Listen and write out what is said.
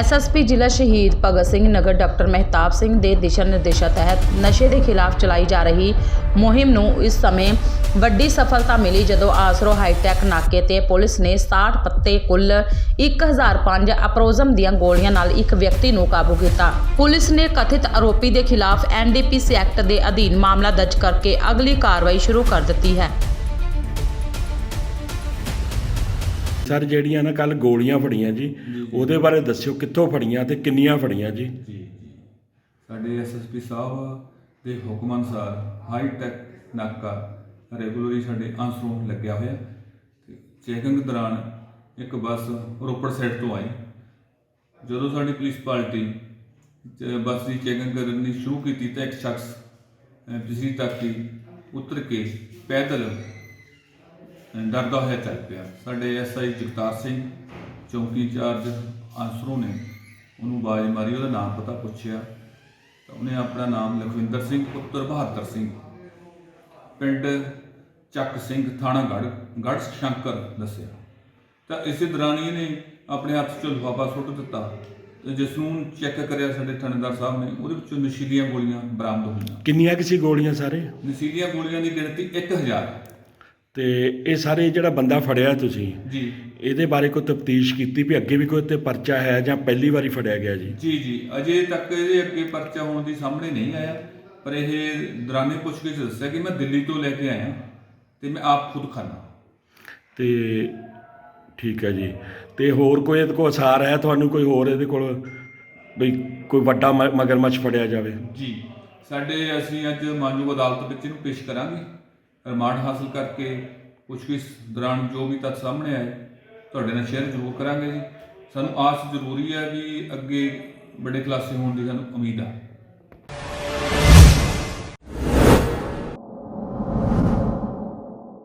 SSP ਜ਼ਿਲ੍ਹਾ Shaheed Bhagat Singh, Nagar doctor Mehtab Singh ਦੇ ਦਿਸ਼ਾ ਨਿਰਦੇਸ਼ਾਂ ਤਹਿਤ ਨਸ਼ੇ ਦੇ ਖਿਲਾਫ ਚਲਾਈ ਜਾ ਰਹੀ ਮੁਹਿੰਮ ਨੂੰ ਇਸ ਸਮੇਂ ਵੱਡੀ ਸਫਲਤਾ ਮਿਲੀ ਜਦੋਂ ਆਸਰੋ ਹਾਈਟੈਕ ਨਾਕੇ ਤੇ ਪੁਲਿਸ ਨੇ 60 ਪੱਤੇ ਕੁੱਲ 1005 ਅਪਰੋਜ਼ਮ ਦੀਆਂ ਗੋਲੀਆਂ ਨਾਲ ਇੱਕ ਵਿਅਕਤੀ ਨੂੰ ਕਾਬੂ ਕੀਤਾ। ਪੁਲਿਸ ਨੇ ਕਥਿਤ ਆਰੋਪੀ ਦੇ ਖਿਲਾਫ ਐਨਡੀਪੀਸੀ ਐਕਟ ਦੇ ਅਧੀਨ ਮਾਮਲਾ ਦਰਜ ਕਰਕੇ ਅਗਲੀ ਕਾਰਵਾਈ ਸ਼ੁਰੂ ਕਰ ਦਿੱਤੀ ਹੈ। ਸਰ ਜਿਹੜੀਆਂ ਨਾ ਕੱਲ ਗੋਲੀਆਂ ਫੜੀਆਂ ਜੀ ਉਹਦੇ ਬਾਰੇ ਦੱਸਿਓ ਕਿੱਥੋਂ ਫੜੀਆਂ ਤੇ ਕਿੰਨੀਆਂ ਫੜੀਆਂ ਜੀ? ਜੀ ਸਾਡੇ ਐਸਐਸਪੀ ਸਾਹਿਬ ਦੇ ਹੁਕਮ ਅਨੁਸਾਰ ਹਾਈ ਟੈਕ ਨਾਕਾ ਰੈਗੂਲਰੀ ਸਾਡੇ ਆਂਸਰੋਂ ਲੱਗਿਆ ਹੋਇਆ ਤੇ ਚੈਕਿੰਗ ਦੌਰਾਨ ਇੱਕ ਬੱਸ ਰੋਪੜ ਸਾਈਡ ਤੋਂ ਆਈ। ਜਦੋਂ ਸਾਡੀ ਪੁਲਿਸ ਪਾਰਟੀ ਬੱਸ ਦੀ ਚੈਕਿੰਗ ਕਰਨੀ ਸ਼ੁਰੂ ਕੀਤੀ ਤਾਂ ਇੱਕ ਸ਼ਖਸ ਅਹ, ਪਿਛਲੀ ਤਾਕੀ ਉਤਰ ਕੇ ਪੈਦਲ ਡਰਦਾ ਹੋਇਆ ਚੱਲ ਪਿਆ। ਸਾਡੇ ਐਸਆਈ ਜਗਤਾਰ ਸਿੰਘ ਚੌਂਕੀ ਇੰਚਾਰਜ ਆਂਸਰੋਂ ਨੇ ਉਹਨੂੰ ਆਵਾਜ਼ ਮਾਰੀ ਉਹਦਾ ਨਾਮ ਪਤਾ ਪੁੱਛਿਆ। ਤਾਂ ਉਹਨੇ ਆਪਣਾ ਨਾਮ ਲਖਵਿੰਦਰ ਸਿੰਘ ਪੁੱਤਰ ਬਹਾਦਰ ਸਿੰਘ। ਪਿੰਡ ਚੱਕ ਸਿੰਘ ਥਾਣਾ ਗੜ ਗੜ ਸ਼ੰਕਰ ਦੱਸਿਆ। ਤਾਂ ਇਸੇ ਦੌਰਾਨ ਹੀ ਇਹਨੇ ਆਪਣੇ ਹੱਥ 'ਚ ਲਿਫਾਫਾ ਸੁੱਟ ਦਿੱਤਾ ਤੇ ਜਿਸ ਨੂੰ ਚੈੱਕ ਕਰਿਆ ਸਾਡੇ ਥਾਣੇਦਾਰ ਸਾਹਿਬ ਨੇ ਉਹਦੇ ਵਿੱਚੋਂ ਨਸ਼ੀਲੀਆਂ ਗੋਲੀਆਂ ਬਰਾਮਦ ਹੋਈਆਂ। ਕਿੰਨੀਆਂ ਕਿਸੇ ਗੋਲੀਆਂ ਸਾਰੇ? ਨਸ਼ੀਲੀਆਂ ਗੋਲੀਆਂ ਦੀ ਗਿਣਤੀ 1000 ਤੇ ਇਹ ਸਾਰੇ ਜਿਹੜਾ ਬੰਦਾ ਫੜਿਆ ਤੁਸੀਂ ਜੀ। ਇਹਦੇ ਬਾਰੇ ਕੋਈ ਤਫਤੀਸ਼ ਕੀਤੀ ਵੀ ਅੱਗੇ ਵੀ ਕੋਈ ਤੇ ਪਰਚਾ ਹੈ ਜਾਂ ਪਹਿਲੀ ਵਾਰੀ ਫੜਿਆ ਗਿਆ ਜੀ? ਜੀ ਜੀ। ਅਜੇ ਤੱਕ ਇਹਦੇ ਅੱਗੇ ਪਰਚਾ ਹੋਣ ਦੀ ਸਾਹਮਣੇ ਨਹੀਂ ਆਇਆ ਪਰ ਇਹ ਦੌਰਾਨੇ ਪੁੱਛਗਿੱਛ ਦੱਸਿਆ ਕਿ ਮੈਂ ਦਿੱਲੀ ਤੋਂ ਲੈ ਕੇ ਆਇਆ ਤੇ ਮੈਂ ਆਪ ਖੁਦ ਖਾਣਾ ਤੇ ਠੀਕ ਹੈ ਜੀ। ਤੇ ਹੋਰ ਕੋਈ ਇਹਦੇ ਕੋਲ ਅਸਾਰ ਹੈ ਤੁਹਾਨੂੰ ਕੋਈ ਹੋਰ ਇਹਦੇ ਕੋਲ ਬਈ ਕੋਈ ਵੱਡਾ ਮ- ਮਗਰਮੱਛ ਫੜਿਆ ਜਾਵੇ? ਜੀ। ਸਾਡੇ ਅਸੀਂ ਅੱਜ ਮਾਨਯੋਗ ਅਦਾਲਤ ਵਿੱਚ ਇਹਨੂੰ ਪੇਸ਼ ਕਰਾਂਗੇ। ਰਿਮਾਂਡ ਹਾਸਲ ਕਰਕੇ ਪੁੱਛਗਿੱਛ ਦੌਰਾਨ ਜੋ ਵੀ ਤੱਥ ਸਾਹਮਣੇ ਆਏ, ਤੁਹਾਡੇ ਨਾਲ ਸ਼ੇਅਰ ਜ਼ਰੂਰ ਕਰਾਂਗੇ ਜੀ। ਸਾਨੂੰ ਆਸ ਜ਼ਰੂਰੀ ਹੈ ਵੀ ਅੱਗੇ ਵੱਡੇ ਖੁਲਾਸੇ ਹੋਣ ਦੀ ਸਾਨੂੰ ਉਮੀਦ ਆ।